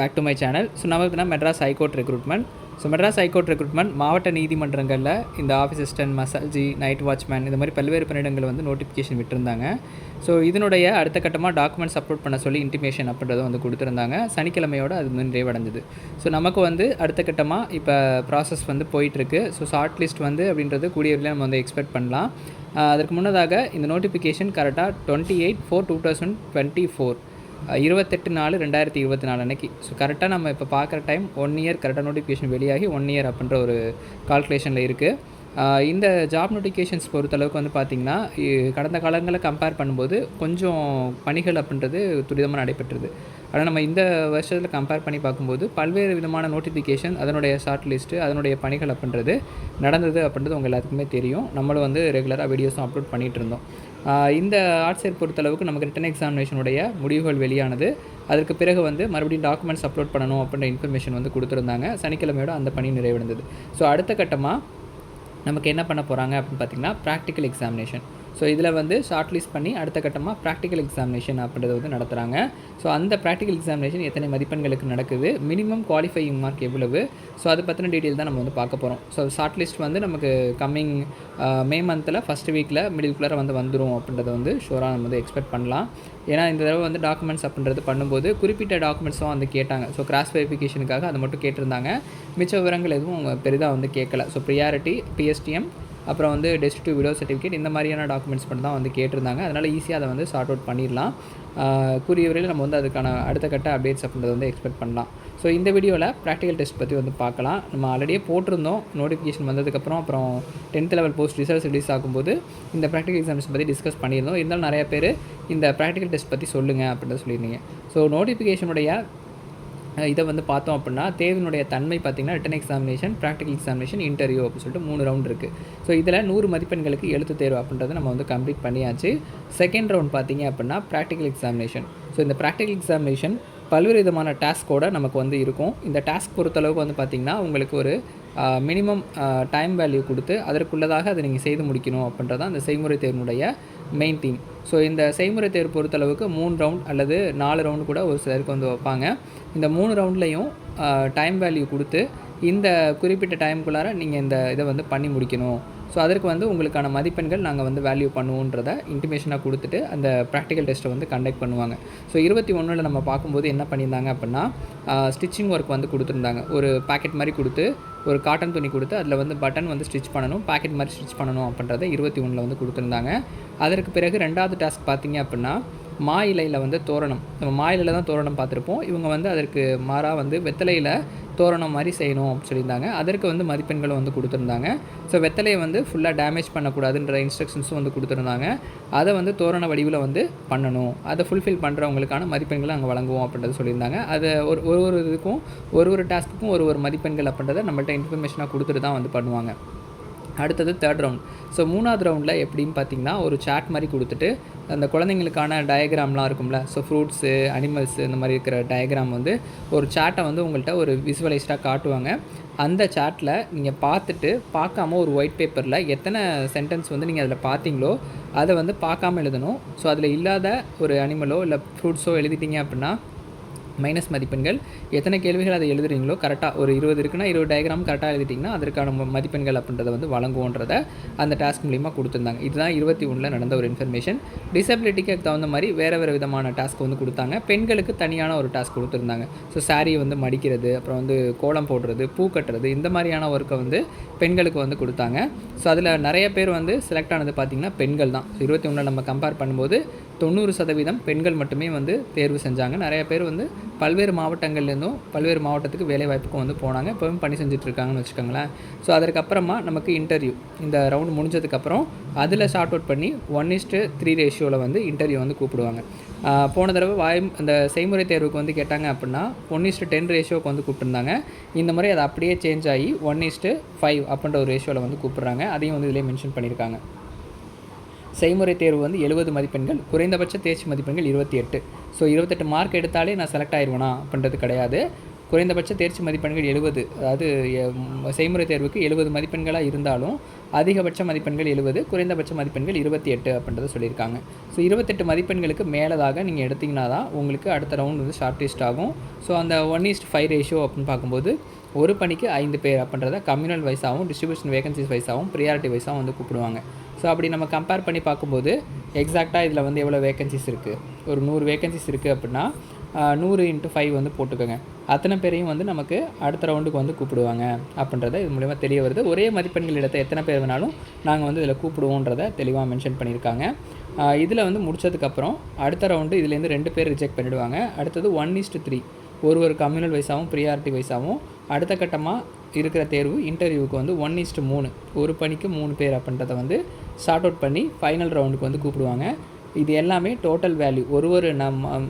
Back to my channel so நம்ம இப்போ Madras high court recruitment so Madras high court recruitment மாவட்ட நீதிமன்றங்களில் இந்த ஆஃபீஸ் அசிஸ்டன்ட் மசாஜி நைட் வாட்ச்மேன் இந்த மாதிரி பல்வேறு பணியிடங்கள் வந்து நோட்டிஃபிகேஷன் விட்டுருந்தாங்க. ஸோ இதனுடைய அடுத்த கட்டமாக டாக்குமெண்ட்ஸ் அப்லோட் பண்ண சொல்லி இன்டிமேஷன் அப்படின்றத வந்து கொடுத்துருந்தாங்க. சனிக்கிழமையோடு அது வந்து நிறைவடைஞ்சது. ஸோ நமக்கு வந்து அடுத்த கட்டமாக இப்போ ப்ராசஸ் வந்து போயிட்டுருக்கு. ஸோ ஷார்ட் லிஸ்ட் வந்து அப்படின்றது கூடிய நம்ம வந்து எக்ஸ்பெக்ட் பண்ணலாம். அதற்கு முன்னதாக இந்த நோட்டிஃபிகேஷன் கரெக்டாக twenty eight four two thousand twenty four இருபத்தெட்டு நாலு ரெண்டாயிரத்தி இருபத்தி நாலு அன்னைக்கு. ஸோ கரெக்டாக நம்ம இப்போ பார்க்குற டைம் ஒன் இயர் கரெக்டாக நோட்டிஃபிகேஷன் வெளியாகி ஒன் இயர் அப்படின்ற ஒரு கால்குலேஷனில் இருக்குது இந்த ஜாப் நோட்டிஃபிகேஷன்ஸ் பொறுத்தளவுக்கு வந்து பார்த்திங்கன்னா இ- கடந்த காலங்களில் கம்பேர் பண்ணும்போது கொஞ்சம் பணிகள் அப்படின்றது துரிதமாக நடைபெற்றது. ஆனால் நம்ம இந்த வருஷத்தில் கம்பேர் பண்ணி பார்க்கும்போது பல்வேறு விதமான நோட்டிஃபிகேஷன் அதனுடைய ஷார்ட் லிஸ்ட்டு அதனுடைய பணிகள் அப்படின்றது நடந்தது அப்படின்றது உங்கள் எல்லாத்துக்குமே தெரியும். நம்மளும் வந்து ரெகுலராக வீடியோஸும் அப்லோட் பண்ணிகிட்டு இருந்தோம். இந்த ஆட்சியர் பொறுத்தளவுக்கு நமக்கு ரிட்டன் எக்ஸாமினேஷனுடைய முடிவுகள் வெளியானது. அதற்கு பிறகு வந்து மறுபடியும் டாக்குமெண்ட்ஸ் அப்லோட் பண்ணணும் அப்படின்ற இன்ஃபர்மேஷன் வந்து கொடுத்துருந்தாங்க. சனிக்கிழமையோட அந்த பணி நிறைவடைந்தது. ஸோ அடுத்த கட்டமாக நமக்கு என்ன பண்ண போகிறாங்க அப்படின்னு பார்த்திங்கன்னா ப்ராக்டிக்கல் எக்ஸாமினேஷன் ஸோ இதில் வந்து ஷார்ட் லிஸ்ட் பண்ணி அடுத்த கட்டமாக ப்ராக்டிக்கல் எக்ஸாமினேஷன் அப்படின்றத வந்து நடத்துகிறாங்க ஸோ அந்த ப்ராக்டிக்கல் எக்ஸாமினேஷன் எத்தனை மதிப்பெண்களுக்கு நடக்குது? மினிமம் குவாலிஃபையிங் மார்க் எவ்வளவு? ஸோ அதை பற்றின டீட்டெயில் தான் நம்ம வந்து பார்க்க போகிறோம் ஸோ ஷார்ட் லிஸ்ட் வந்து நமக்கு கம்மிங் மே மந்தில் ஃபஸ்ட் வீக்கில் மிடில்குள்ளார வந்து வந்துடும் அப்படின்றத வந்து ஷூராக நம்ம வந்து எக்ஸ்பெக்ட் பண்ணலாம். ஏன்னா இந்த தடவை வந்து டாக்குமெண்ட்ஸ் அப்படின்றது பண்ணும்போது குறிப்பிட்ட டாக்குமெண்ட்ஸும் வந்து கேட்டாங்க. ஸோ கிராஸ் வெரிஃபிகேஷனுக்காக அதை மட்டும் கேட்டிருந்தாங்க. மிச்ச விவரங்கள் எதுவும் அவங்க பெரிதாக வந்து கேட்கல ஸோ ப்ரியாரிட்டி பிஎஸ்டிஎம் அப்புறம் வந்து டெஸ்ட் டு விடோ சர்டிஃபிகேட் இந்த மாதிரியான டாக்குமெண்ட்ஸ் மட்டும் தான் வந்து கேட்டிருந்தாங்க. அதனால் ஈஸியாக அதை வந்து சார்ட் அவுட் பண்ணிடலாம். கூறிய வரையில் நம்ம வந்து அதுக்கான அடுத்த கட்ட அப்டேட்ஸ் அப்படின்றத வந்து எக்ஸ்பெக்ட் பண்ணலாம். ஸோ இந்த வீடியோவில் ப்ராக்டிக்கல் டெஸ்ட் பற்றி வந்து பார்க்கலாம். நம்ம ஆல்ரெடியே போட்டிருந்தோம். நோட்டிஃபிகேஷன் வந்ததுக்கப்புறம் அப்புறம் tenth level post results release ஆகும்போது இந்த ப்ராக்டிகல் எக்ஸாம்ஸ் பற்றி டிஸ்கஸ் பண்ணியிருந்தோம். இருந்தாலும் நிறைய பேர் இந்த ப்ராக்டிக்கல் டெஸ்ட் பற்றி சொல்லுங்கள் அப்படின்னு சொல்லியிருந்தீங்க. ஸோ நோட்டிஃபிகேஷனுடைய இதை வந்து பார்த்தோம் அப்படின்னா தேர்வினுடைய தன்மை பார்த்திங்கன்னா written examination practical examination interview அப்படின்னு சொல்லிட்டு மூணு ரவுண்ட் இருக்குது ஸோ இதில் நூறு மதிப்பெண்களுக்கு எழுத்து தேர்வு அப்படின்றத நம்ம வந்து கம்ப்ளீட் பண்ணியாச்சு. செகண்ட் ரவுண்ட் பார்த்தீங்க அப்படின்னா ப்ராக்டிகல் எக்ஸாமினேஷன் ஸோ இந்த ப்ராக்டிகல் எக்ஸாமினேஷன் பல்வேறு விதமான டாஸ்கோட நமக்கு வந்து இருக்கும். இந்த டாஸ்க் பொறுத்தளவுக்கு வந்து பார்த்திங்கன்னா உங்களுக்கு ஒரு மினிமம் டைம் வேல்யூ கொடுத்து அதற்குள்ளதாக அதை நீங்கள் செய்து முடிக்கணும் அப்படின்றதான் அந்த செய்முறை தேர்வுடைய மெயின் டீம் ஸோ இந்த செய்முறை தேர்வு பொறுத்தளவுக்கு மூணு ரவுண்ட் அல்லது நாலு ரவுண்டு கூட ஒரு சிலருக்கு வந்து வைப்பாங்க. இந்த மூணு ரவுண்ட்லேயும் டைம் வேல்யூ கொடுத்து இந்த குறிப்பிட்ட டைமுக்குள்ளார நீங்கள் இந்த இதை வந்து பண்ணி முடிக்கணும். ஸோ அதற்கு வந்து உங்களுக்கான மதிப்பெண்கள் நாங்கள் வந்து வேல்யூ பண்ணுவோன்றத இன்டிமேஷனாக கொடுத்துட்டு அந்த ப்ராக்டிக்கல் டெஸ்ட்டை வந்து கண்டக்ட் பண்ணுவாங்க. ஸோ இருபத்தி ஒன்றில் நம்ம பார்க்கும்போது என்ன பண்ணியிருந்தாங்க அப்படின்னா ஸ்டிச்சிங் ஒர்க் வந்து கொடுத்துருந்தாங்க. ஒரு பாக்கெட் மாதிரி கொடுத்து ஒரு காட்டன் துணி கொடுத்து அதில் வந்து பட்டன் வந்து ஸ்டிச் பண்ணணும் பாக்கெட் மாதிரி ஸ்டிச் பண்ணணும் அப்படின்றத இருபத்தி ஒன்றில் வந்து கொடுத்துருந்தாங்க. அதற்கு பிறகு ரெண்டாவது டாஸ்க் பார்த்தீங்க அப்படின்னா மா இலையில் வந்து தோரணம். நம்ம மா இலையில் தான் தோரணம் பார்த்துருப்போம். இவங்க வந்து அதற்கு மாறாக வந்து வெத்தலையில் தோரணம் மாதிரி செய்யணும் சொல்லியிருந்தாங்க. அதற்கு வந்து மதிப்பெண்களும் வந்து கொடுத்துருந்தாங்க. ஸோ வெத்தலையை வந்து ஃபுல்லாக டேமேஜ் பண்ணக்கூடாதுன்ற இன்ஸ்ட்ரக்ஷன்ஸும் வந்து கொடுத்துருந்தாங்க. அதை வந்து தோரண வடிவில் வந்து பண்ணணும். அதை ஃபுல்ஃபில் பண்ணுறவங்களுக்கான மதிப்பெண்களை அங்கே வழங்குவோம் அப்படின்றத சொல்லியிருந்தாங்க. அதை ஒரு ஒரு ஒரு இதுக்கும் ஒரு ஒரு டாஸ்க்குக்கும் ஒரு ஒரு மதிப்பெண்கள் அப்படின்றத நம்மள்ட்ட இன்ஃபர்மேஷனாக கொடுத்துட்டு தான் வந்து பண்ணுவாங்க. அடுத்தது தேர்ட் ரவுண்ட் ஸோ மூணாவது ரவுண்டில் எப்படின்னு பார்த்தீங்கன்னா ஒரு சாட் மாதிரி கொடுத்துட்டு அந்த குழந்தைங்களுக்கான டயக்ராம்லாம் இருக்கும்ல ஸோ ஃப்ரூட்ஸு அனிமல்ஸு இந்த மாதிரி இருக்கிற டயக்ராம் வந்து ஒரு சாட்டை வந்து உங்கள்கிட்ட ஒரு விசுவலைஸ்டாக காட்டுவாங்க. அந்த சாட்டில் நீங்கள் பார்த்துட்டு பார்க்காம ஒரு ஒயிட் பேப்பரில் எத்தனை சென்டென்ஸ் வந்து நீங்கள் அதில் பார்த்தீங்களோ அதை வந்து பார்க்காம எழுதணும். ஸோ அதில் இல்லாத ஒரு அனிமலோ இல்லை ஃப்ரூட்ஸோ எழுதிட்டீங்க அப்படின்னா மைனஸ் மதிப்பெண்கள். எத்தனை கேள்விகள் அதை எழுதுறீங்களோ கரெக்டாக ஒரு இருபது இருக்குன்னா இருபது டயக்ராம் கரெக்டாக எழுதிட்டிங்கன்னா அதற்கான மதிப்பெண்கள் அப்படின்றத வந்து வழங்குவோன்றத அந்த டாஸ்க் மூலிமா கொடுத்துருந்தாங்க. இதுதான் இருபத்தி ஒன்றில் நடந்த ஒரு இன்ஃபர்மேஷன் டிசபிலிட்டிக்கு தகுந்த மாதிரி வேறு வேறு விதமான டாஸ்க் வந்து கொடுத்தாங்க. பெண்களுக்கு தனியான ஒரு டாஸ்க் கொடுத்துருந்தாங்க. ஸோ சாரியை வந்து மடிக்கிறது அப்புறம் வந்து கோலம் போடுறது பூ கட்டுறது இந்த மாதிரியான ஒர்க்கை வந்து பெண்களுக்கு வந்து கொடுத்தாங்க. ஸோ அதில் நிறைய பேர் வந்து செலக்ட் ஆனது பார்த்திங்கன்னா பெண்கள் தான். ஸோ இருபத்தி ஒன்றில் நம்ம கம்பேர் பண்ணும்போது தொண்ணூறு சதவீதம் பெண்கள் மட்டுமே வந்து தேர்வு செஞ்சாங்க. நிறைய பேர் வந்து பல்வேறு மாவட்டங்கள்லேருந்தும் பல்வேறு மாவட்டத்துக்கு வேலை வாய்ப்புக்கும் வந்து போனாங்க. இப்போவும் பணி செஞ்சுட்ருக்காங்கன்னு வச்சுக்கோங்களேன். ஸோ அதற்கப்புறமா நமக்கு இன்டர்வியூ இந்த ரவுண்ட் முடிஞ்சதுக்கப்புறம் அதில் ஷார்ட் அவுட் பண்ணி ஒன் இஸ்ட்டு த்ரீ ரேஷியோவில் வந்து இன்டர்வியூ வந்து கூப்பிடுவாங்க. போன தடவை வாய் அந்த செய்முறை தேர்வுக்கு வந்து கேட்டாங்க அப்படின்னா ஒன் இஸ்ட்டு டென் ரேஷியோக்கு வந்து கூப்பிட்டுருந்தாங்க. இந்த முறை அது அப்படியே சேஞ்ச் ஆகி ஒன் இஸ்ட்டு ஃபைவ் அப்படின்ற ஒரு ரேஷியோவில் வந்து கூப்பிட்றாங்க. அதையும் வந்து இதிலே மென்ஷன் பண்ணியிருக்காங்க. செய்முறை தேர்வு வந்து எழுபது மதிப்பெண்கள் குறைந்தபட்ச தேர்ச்சி மதிப்பெண்கள் இருபத்தி எட்டு. ஸோ இருபத்தெட்டு மார்க் எடுத்தாலே நான் செலக்ட் ஆயிடுவேனா அப்படின்றது கிடையாது. குறைந்தபட்ச தேர்ச்சி மதிப்பெண்கள் எழுபது. அதாவது செய்முறை தேர்வுக்கு எழுபது மதிப்பெண்களாக இருந்தாலும் அதிகபட்ச மதிப்பெண்கள் எழுபது குறைந்தபட்ச மதிப்பெண்கள் இருபத்தி எட்டு அப்படின்றத சொல்லியிருக்காங்க. ஸோ இருபத்தெட்டு மதிப்பெண்களுக்கு மேலதாக நீங்கள் எடுத்தீங்கன்னா தான் உங்களுக்கு அடுத்த ரவுண்ட் வந்து ஷார்ட் லிஸ்ட் ஆகும். ஸோ அந்த one is to five ratio அப்படின்னு பார்க்கும்போது ஒரு பணிக்கு ஐந்து பேர் அப்படின்றத கம்யூனல் வைஸாகவும் டிஸ்ட்ரிபியூஷன் வேகன்சிஸ் வைஸாகவும் ப்ரியாரிட்டி வைஸாகவும் வந்து கூப்பிடுவாங்க. ஸோ அப்படி நம்ம கம்பேர் பண்ணி பார்க்கும்போது எக்ஸாக்டாக இதில் வந்து எவ்வளோ வேகன்சிஸ் இருக்குது ஒரு நூறு வேகன்சிஸ் இருக்குது அப்படின்னா நூறு இன்ட்டு ஃபைவ் வந்து போட்டுக்கோங்க. அத்தனை பேரையும் வந்து நமக்கு அடுத்த ரவுண்டுக்கு வந்து கூப்பிடுவாங்க அப்படின்றத இது மூலிமா தெரிய வருது. ஒரே மதிப்பெண்கள் இடத்த எத்தனை பேர் வேணாலும் நாங்கள் வந்து இதில் கூப்பிடுவோன்றத தெளிவாக மென்ஷன் பண்ணியிருக்காங்க. இதில் வந்து முடித்ததுக்கப்புறம் அடுத்த ரவுண்டு இதுலேருந்து ரெண்டு பேர் ரிஜெக்ட் பண்ணிவிடுவாங்க அடுத்தது ஒன் இஸ்ட் த்ரீ ஒரு ஒரு கம்யூனல் வைஸாகவும் ப்ரியாரிட்டி வைஸாகவும் அடுத்த கட்டமாக இருக்கிற தேர்வு இன்டர்வியூக்கு வந்து ஒன் இஸ்ட்டு மூணு. ஒரு பணிக்கு மூணு பேர் அப்படின்றத வந்து ஷார்ட் அவுட் பண்ணி ஃபைனல் ரவுண்டுக்கு வந்து கூப்பிடுவாங்க. இது எல்லாமே டோட்டல் வேல்யூ ஒரு ஒரு நம்ம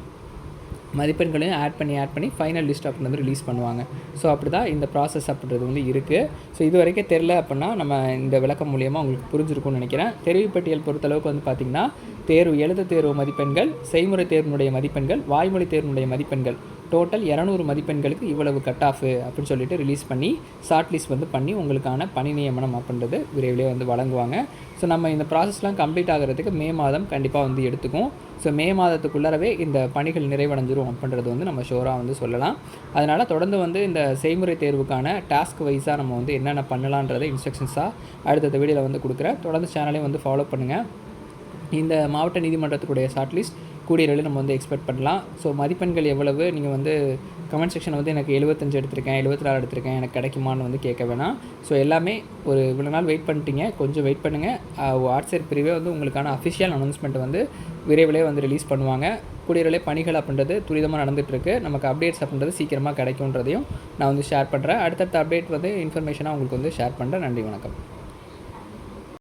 மதிப்பெண்களையும் ஆட் பண்ணி ஆட் பண்ணி ஃபைனல் லிஸ்ட் அப்படின்னு வந்து ரிலீஸ் பண்ணுவாங்க. ஸோ அப்படி தான் இந்த ப்ராசஸ் அப்படின்றது வந்து இருக்குது ஸோ இது வரைக்கும் தெரில அப்படின்னா நம்ம இந்த விளக்கம் மூலியமாக உங்களுக்கு புரிஞ்சிருக்கும்னு நினைக்கிறேன். தெரிவு பட்டியல் பொறுத்தளவுக்கு வந்து பார்த்திங்கன்னா தேர்வு எழுத தேர்வு மதிப்பெண்கள் செய்முறை தேர்வினுடைய மதிப்பெண்கள் வாய்மொழி தேர்வினுடைய மதிப்பெண்கள். டோட்டல் இரநூறு மதிப்பெண்களுக்கு இவ்வளவு கட் ஆஃப் அப்படின்னு சொல்லிட்டு ரிலீஸ் பண்ணி ஷார்ட் லிஸ்ட் வந்து பண்ணி உங்களுக்கான பணி நியமனம் அப்படின்றது விரைவிலே வந்து வழங்குவாங்க. ஸோ நம்ம இந்த ப்ராசஸ்லாம் கம்ப்ளீட் ஆகிறதுக்கு மே மாதம் கண்டிப்பாக வந்து எடுத்துக்கும் ஸோ மே மாதத்துக்குள்ளாரவே இந்த பணிகள் நிறைவடைஞ்சிரும் அப்படின்றது வந்து நம்ம ஷோராக வந்து சொல்லலாம். அதனால் தொடர்ந்து வந்து இந்த செய்முறை தேர்வுக்கான டாஸ்க் வைஸாக நம்ம வந்து என்னென்ன பண்ணலான்றதை இன்ஸ்ட்ரக்ஷன்ஸாக அடுத்தடுத்த வீடியோவில் வந்து கொடுக்குறேன். தொடர்ந்து சேனலையும் வந்து ஃபாலோ பண்ணுங்கள் இந்த மாவட்ட நீதிமன்றத்துக்குடைய ஷார்ட் லிஸ்ட் கூடிய விரைவில் நம்ம வந்து எக்ஸ்பெக்ட் பண்ணலாம். ஸோ மதிப்பெண்கள் எவ்வளவு? நீங்கள் வந்து கமெண்ட் செக்ஷன் வந்து எனக்கு எழுபத்தஞ்சு எடுத்திருக்கேன் எழுபத்தி நாலு எடுத்திருக்கேன் எனக்கு கிடைக்குமான்னு வந்து கேட்க வேணாம். ஸோ எல்லாமே ஒரு இவ்வளோ நாள் வெயிட் பண்ணிட்டீங்க. கொஞ்சம் வெயிட் பண்ணுங்கள் வாட்ஸ்அப் பிரிவே வந்து உங்களுக்கான அஃபிஷியல் அனௌன்ஸ்மெண்ட் வந்து விரைவிலே வந்து ரிலீஸ் பண்ணுவாங்க. கூடியவிலே பணிகள் அப்படின்றது துரிதமாக நடந்துகிட்ருக்கு. நமக்கு அப்டேட்ஸ் அப்படின்றது சீக்கிரமாக கிடைக்குன்றதையும் நான் வந்து ஷேர் பண்ணுறேன் அடுத்தடுத்த அப்டேட் வந்து இன்ஃபர்மேஷனாக உங்களுக்கு வந்து ஷேர் பண்ணுறேன் நன்றி வணக்கம்.